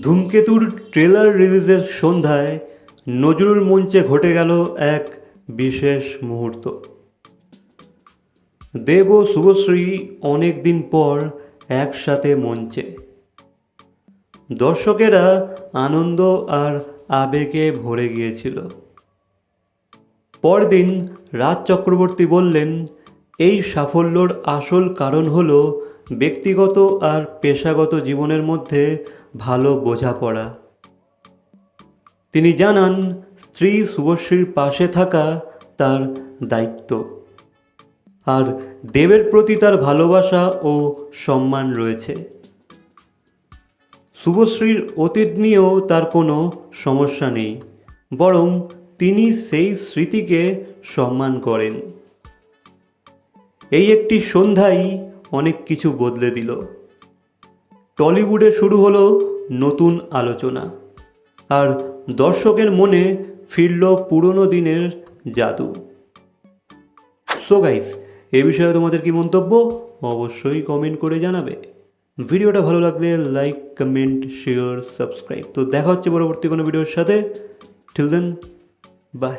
ধূমকেতুর trailer রিলিজের সন্ধ্যায় নজরুল মঞ্চে ঘটে গেল এক বিশেষ মুহূর্ত। দেব ও শুভশ্রী অনেক দিন পর একসাথে মঞ্চে। দর্শকেরা আনন্দ আর আবেগে ভরে গিয়েছিল। পরদিন রাজ চক্রবর্তী বললেন, এই সাফল্যর আসল কারণ হল ব্যক্তিগত আর পেশাগত জীবনের মধ্যে ভালো বোঝাপড়া। তিনি জানান, স্ত্রী শুভশ্রীর পাশে থাকা তার দায়িত্ব। আর দেবের প্রতি তার ভালোবাসা ও সম্মান রয়েছে। শুভশ্রীর অতীত নিয়েও তার কোনো সমস্যা নেই, বরং তিনি সেই স্মৃতিকে সম্মান করেন। এই একটি সন্ধ্যাই অনেক কিছু বদলে দিল। টলিউডে শুরু হলো নতুন আলোচনা। আর দর্শকের মনে ফিরল পুরনো দিনের জাদু। সো গাইস এ বিষয়ে তোমাদের কি মন্তব্য? অবশ্যই কমেন্ট করে জানাবে। ভিডিওটা ভালো লাগলে লাইক কমেন্ট শেয়ার সাবস্ক্রাইব তো দেখা হচ্ছে পরবর্তী কোনো ভিডিওর সাথে। Till then by